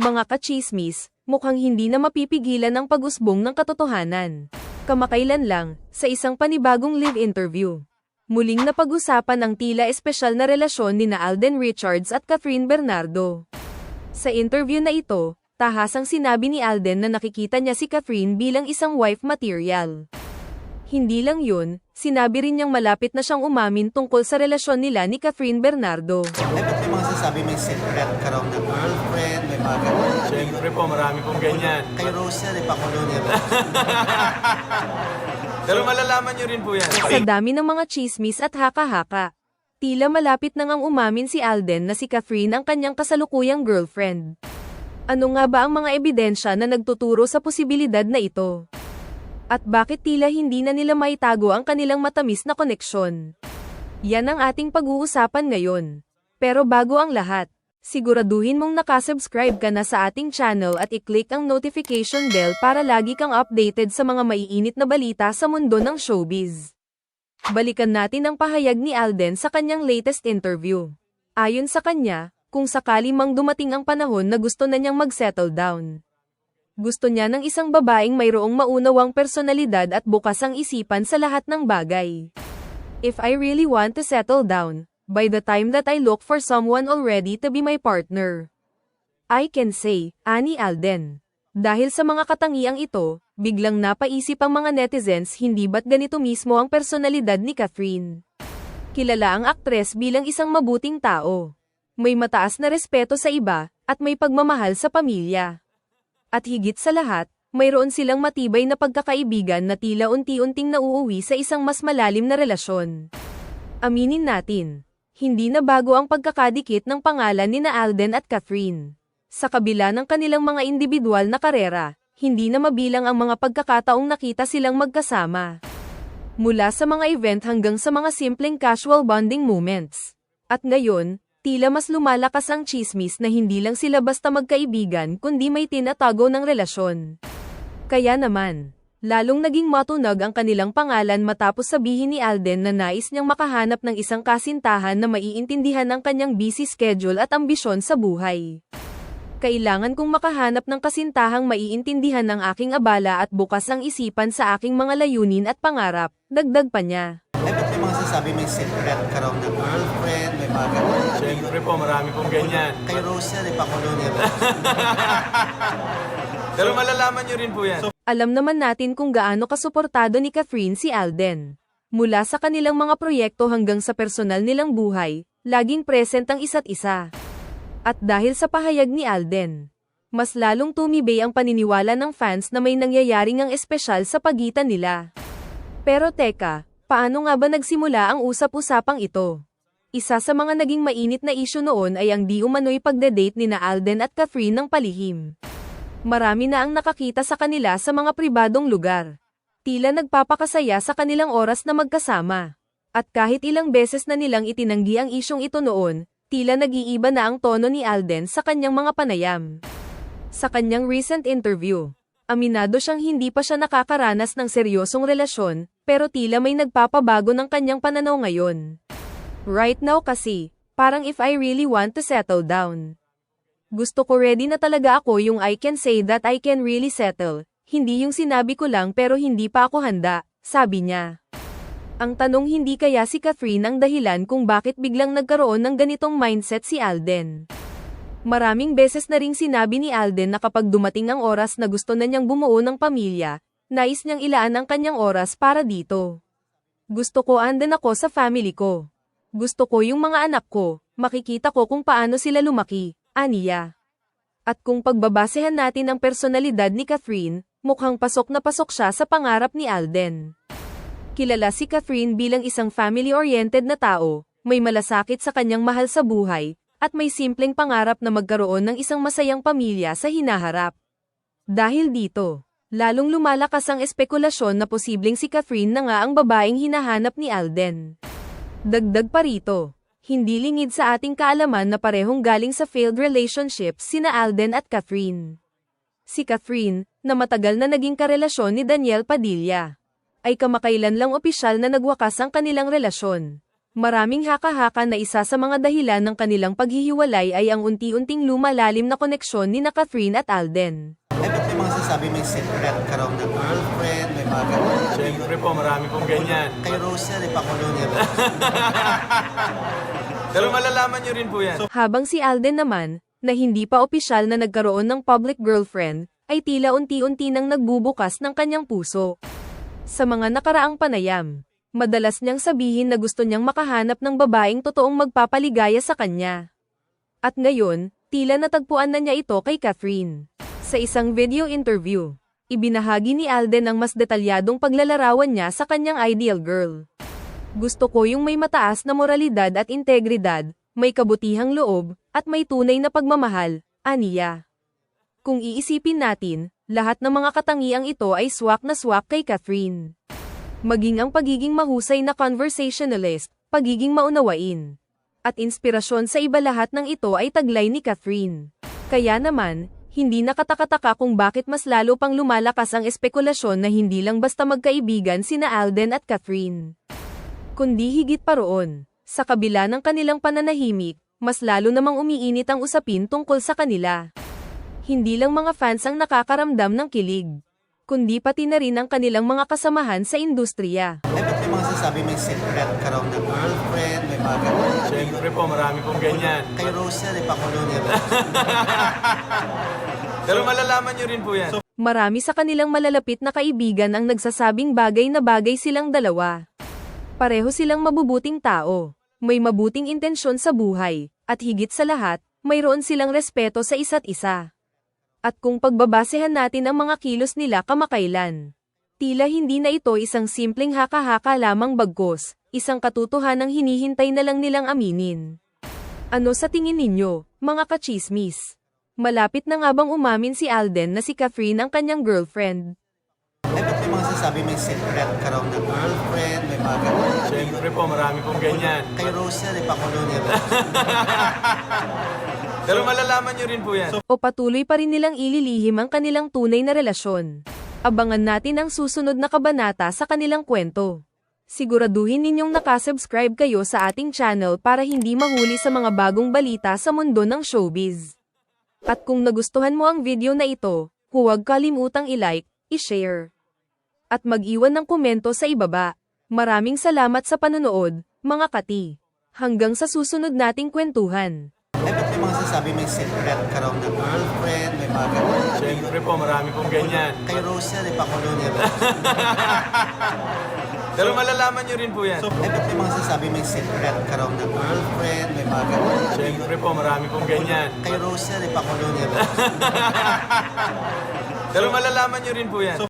Mga kachismis, mukhang hindi na mapipigilan ang pag-usbong ng katotohanan. Kamakailan lang, sa isang panibagong live interview. Muling napag-usapan ang tila espesyal na relasyon ni na Alden Richards at Catherine Bernardo. Sa interview na ito, tahasang sinabi ni Alden na nakikita niya si Catherine bilang isang wife material. Hindi lang yun, sinabi rin niyang malapit na siyang umamin tungkol sa relasyon nila ni Catherine Bernardo. Sasabi may secret ka raw na girlfriend, may mga ganun. Siyempre po, marami pong ganyan. Kay Rose yan, eh, pakulo niya. Pero malalaman nyo rin po yan. Sa dami ng mga chismis at haka-haka. Tila malapit na ngang umamin si Alden na si Catherine ang kanyang kasalukuyang girlfriend. Ano nga ba ang mga ebidensya na nagtuturo sa posibilidad na ito? At bakit tila hindi na nila maitago ang kanilang matamis na koneksyon? Yan ang ating pag-uusapan ngayon. Pero bago ang lahat, siguraduhin mong nakasubscribe ka na sa ating channel at i-click ang notification bell para lagi kang updated sa mga maiinit na balita sa mundo ng showbiz. Balikan natin ang pahayag ni Alden sa kanyang latest interview. Ayon sa kanya, kung sakali mang dumating ang panahon na gusto na niyang mag-settle down. Gusto niya ng isang babaeng mayroong maunawang personalidad at bukas ang isipan sa lahat ng bagay. If I really want to settle down, by the time that I look for someone already to be my partner, I can say, Ani Alden. Dahil sa mga katangiang ito, biglang napaisip ang mga netizens hindi ba't ganito mismo ang personalidad ni Catherine. Kilala ang aktres bilang isang mabuting tao. May mataas na respeto sa iba, at may pagmamahal sa pamilya. At higit sa lahat, mayroon silang matibay na pagkakaibigan na tila unti-unting nauuwi sa isang mas malalim na relasyon. Aminin natin, hindi na bago ang pagkakadikit ng pangalan ni na Alden at Catherine. Sa kabila ng kanilang mga individual na karera, hindi na mabilang ang mga pagkakataong nakita silang magkasama. Mula sa mga event hanggang sa mga simpleng casual bonding moments. At ngayon, tila mas lumalakas ang chismis na hindi lang sila basta magkaibigan kundi may tinatago ng relasyon. Kaya naman, lalong naging matunog ang kanilang pangalan matapos sabihin ni Alden na nais niyang makahanap ng isang kasintahan na maiintindihan ang kanyang busy schedule at ambisyon sa buhay. Kailangan kong makahanap ng kasintahang maiintindihan ng aking abala at bukas ang isipan sa aking mga layunin at pangarap, dagdag pa niya. Ay, ba't may mga sasabi may secret ka raw na girlfriend, may mga ganun. Siyempre po, marami pong ganyan. Kay Rose yan, eh, pakulo niya. Pero malalaman nyo rin po yan. Alam naman natin kung gaano kasuportado ni Catherine si Alden. Mula sa kanilang mga proyekto hanggang sa personal nilang buhay, laging present ang isa't isa. At dahil sa pahayag ni Alden, mas lalong tumibay ang paniniwala ng fans na may nangyayaring ang espesyal sa pagitan nila. Pero teka, paano nga ba nagsimula ang usap-usapang ito? Isa sa mga naging mainit na isyu noon ay ang di umano'y pagde-date ni na Alden at Catherine ng palihim. Marami na ang nakakita sa kanila sa mga pribadong lugar. Tila nagpapakasaya sa kanilang oras na magkasama. At kahit ilang beses na nilang itinanggi ang isyong ito noon, tila nag-iiba na ang tono ni Alden sa kanyang mga panayam. Sa kanyang recent interview, aminado siyang hindi pa siya nakakaranas ng seryosong relasyon, pero tila may nagpapabago ng kanyang pananaw ngayon. Right now kasi, parang if I really want to settle down. Gusto ko ready na talaga ako yung I can say that I can really settle, hindi yung sinabi ko lang pero hindi pa ako handa, sabi niya. Ang tanong hindi kaya si Catherine ang dahilan kung bakit biglang nagkaroon ng ganitong mindset si Alden. Maraming beses na ring sinabi ni Alden na kapag dumating ang oras na gusto na niyang bumuo ng pamilya, nais niyang ilaan ang kanyang oras para dito. Gusto ko andin ako sa family ko. Gusto ko yung mga anak ko, makikita ko kung paano sila lumaki, aniya. At kung pagbabasehan natin ang personalidad ni Catherine, mukhang pasok na pasok siya sa pangarap ni Alden. Kilala si Catherine bilang isang family-oriented na tao, may malasakit sa kanyang mahal sa buhay, at may simpleng pangarap na magkaroon ng isang masayang pamilya sa hinaharap. Dahil dito, lalong lumalakas ang espekulasyon na posibleng si Catherine na nga ang babaeng hinahanap ni Alden. Dagdag pa rito, hindi lingid sa ating kaalaman na parehong galing sa failed relationships sina Alden at Catherine. Si Catherine, na matagal na naging karelasyon ni Daniel Padilla, ay kamakailan lang opisyal na nagwakas ang kanilang relasyon. Maraming haka-haka na isa sa mga dahilan ng kanilang paghihiwalay ay ang unti-unting lumalalim na koneksyon ni na Catherine at Alden. Eh, ba't may secret ka raw na girlfriend, may mga ganun. Siyempre po, marami pong ganyan. Kay Rose yan, ipakulo niya. Pero malalaman nyo rin po yan. Habang si Alden naman, na hindi pa opisyal na nagkaroon ng public girlfriend, ay tila unti-unti nang nagbubukas ng kanyang puso. Sa mga nakaraang panayam, madalas niyang sabihin na gusto niyang makahanap ng babaeng totoong magpapaligaya sa kanya. At ngayon, tila natagpuan na niya ito kay Catherine. Sa isang video interview, ibinahagi ni Alden ang mas detalyadong paglalarawan niya sa kanyang ideal girl. Gusto ko yung may mataas na moralidad at integridad, may kabutihang loob, at may tunay na pagmamahal, aniya. Kung iisipin natin, lahat ng mga katangiang ito ay swak na swak kay Catherine. Maging ang pagiging mahusay na conversationalist, pagiging maunawain, at inspirasyon sa iba lahat ng ito ay taglay ni Catherine. Kaya naman, hindi nakatakataka kung bakit mas lalo pang lumalakas ang espekulasyon na hindi lang basta magkaibigan sina Alden at Catherine kundi higit pa roon. Sa kabila ng kanilang pananahimik, mas lalo namang umiinit ang usapin tungkol sa kanila. Hindi lang mga fans ang nakakaramdam ng kilig, kundi pati na rin ang kanilang mga kasamahan sa industriya. Eh, ba't may secret ka raw na girlfriend, may mga ganun. Siyempre po, marami pong ganyan. Kay Rose yan, ipakulo niya. Pero malalaman nyo rin po yan. Marami sa kanilang malalapit na kaibigan ang nagsasabing bagay na bagay silang dalawa. Pareho silang mabubuting tao, may mabuting intensyon sa buhay, at higit sa lahat, mayroon silang respeto sa isa't isa. At kung pagbabasehan natin ang mga kilos nila kamakailan, tila hindi na ito isang simpleng haka-haka lamang bagkos, isang katotohanang hinihintay na lang nilang aminin. Ano sa tingin ninyo, mga kachismis? Malapit na nga bang umamin si Alden na si Catherine ang kanyang girlfriend? Eh, ba't may mga sasabi may secret ka raw na girlfriend, may mga ganun. Siyempre po, marami pong ganyan. Kay Rose yan, ipakulo niya. Pero malalaman nyo rin po yan. o patuloy pa rin nilang ililihim ang kanilang tunay na relasyon. Abangan natin ang susunod na kabanata sa kanilang kwento. Siguraduhin ninyong nakasubscribe kayo sa ating channel para hindi mahuli sa mga bagong balita sa mundo ng showbiz. At kung nagustuhan mo ang video na ito, huwag kalimutang i-like, i-share, at mag-iwan ng komento sa ibaba. Maraming salamat sa panonood, mga kati. Hanggang sa susunod nating kwentuhan. Eh, ba't may secret ka raw na girlfriend, may mga ganun. Siyempre po, marami pong ganyan. Kay Rose yan, ipakulo niya. Pero malalaman nyo rin po yan. Eh, ba't may mga sasabi may secret ka raw na girlfriend, may mga ganun. Siyempre po, marami pong ganyan. Kay Rose yan, ipakulo niya. Pero malalaman nyo rin po yan.